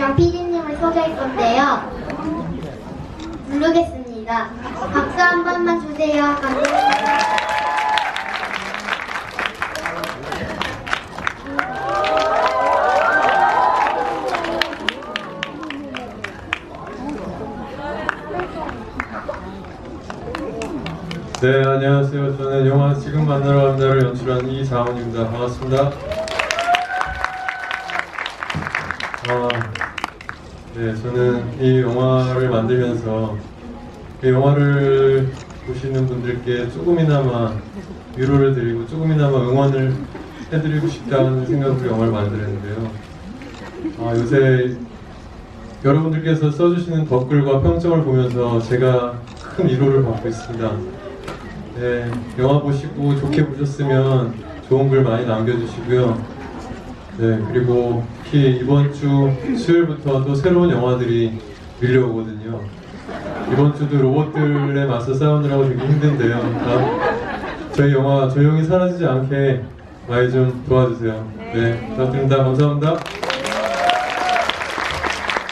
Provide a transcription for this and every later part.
감독님이랑 PD님을 소개할 건데요. 부르겠습니다. 박수 한 번만 주세요. 감독님. 네, 안녕하세요. 저는 영화 지금 만나러 간다를 연출한 이자원입니다. 반갑습니다. 아, 네, 저는 이 영화를 만들면서 이 영화를 보시는 분들께 조금이나마 위로를 드리고 조금이나마 응원을 해드리고 싶다는 생각으로 영화를 만들었는데요. 아, 요새 여러분들께서 써주시는 댓글과 평점을 보면서 제가 큰 위로를 받고 있습니다. 네, 영화 보시고 좋게 보셨으면 좋은 글 많이 남겨주시고요. 네, 그리고 특히 이번 주 수요일부터 또 새로운 영화들이 밀려오거든요. 이번 주도 로봇들에 맞서 싸우느라고 되게 힘든데요. 다 저희 영화 조용히 사라지지 않게 많이 좀 도와주세요. 네, 부탁드립니다. 감사합니다.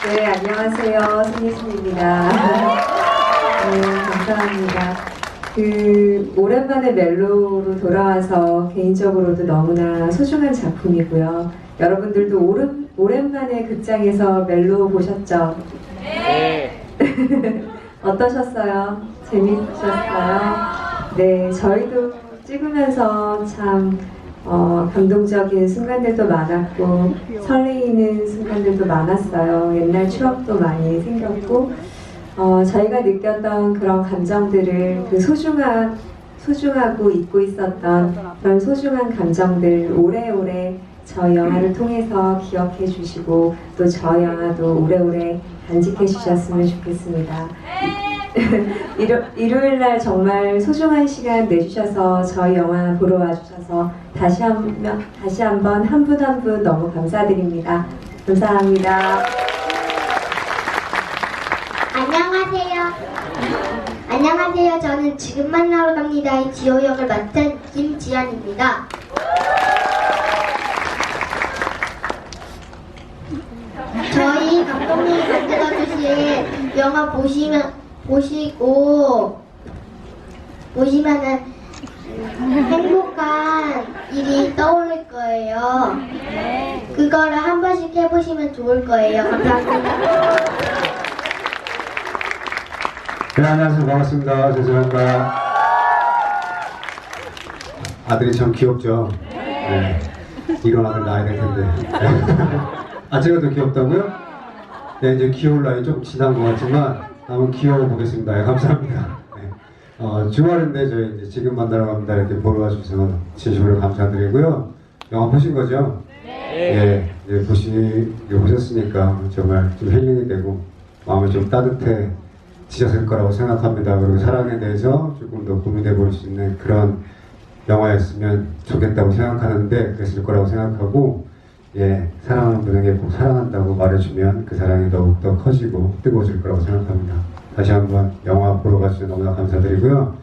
네, 안녕하세요. 손예순입니다. 네, 감사합니다. 그, 오랜만에 멜로로 돌아와서 개인적으로도 너무나 소중한 작품이고요. 여러분들도 오랜, 오랜만에 극장에서 멜로 보셨죠? 네. 어떠셨어요? 재밌으셨어요? 네, 저희도 찍으면서 참 어, 감동적인 순간들도 많았고 설레이는 순간들도 많았어요. 옛날 추억도 많이 생겼고 어, 저희가 느꼈던 그런 감정들을 그 소중한 소중하고 잊고 있었던 그런 소중한 감정들 오래오래 저희 영화를 통해서 기억해 주시고 또 저희 영화도 오래오래 간직해 주셨으면 좋겠습니다. 일요, 일요일 날 정말 소중한 시간 내주셔서 저희 영화 보러 와주셔서 다시 한 번, 다시 한번 한 분 한 분 너무 감사드립니다. 감사합니다. 안녕하세요. 안녕하세요. 저는 지금 만나러 갑니다의 지호 역을 맡은 김지연입니다. 저희 감독님이 만들어 주신 영화 보시면 보시고 보시면은 행복한 일이 떠오를 거예요. 그거를 한 번씩 해보시면 좋을 거예요. 감사합니다. 네, 안녕하세요. 반갑습니다. 죄송합니다. 아들이 참 귀엽죠? 네. 이런 아들 낳아야 될 텐데. 아, 제가 더 귀엽다고요? 네, 이제 귀여울 나이 좀 지난 것 같지만, 한번 귀여워 보겠습니다. 네, 감사합니다. 네. 어, 주말인데 저희 이제 지금 만나러 갑니다. 이렇게 보러 와주셔서 진심으로 감사드리고요. 영화 보신 거죠? 네. 예, 이제 보시, 보셨으니까 정말 좀 힐링이 되고, 마음이 좀 따뜻해 지셨을 거라고 생각합니다. 그리고 사랑에 대해서 조금 더 고민해 볼 수 있는 그런 영화였으면 좋겠다고 생각하는데 그랬을 거라고 생각하고 예 사랑하는 분에게 꼭 사랑한다고 말해주면 그 사랑이 더욱더 커지고 뜨거워질 거라고 생각합니다. 다시 한번 영화 보러 가주셔서 너무나 감사드리고요.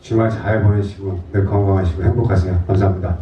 주말 잘 보내시고 늘 건강하시고 행복하세요. 감사합니다.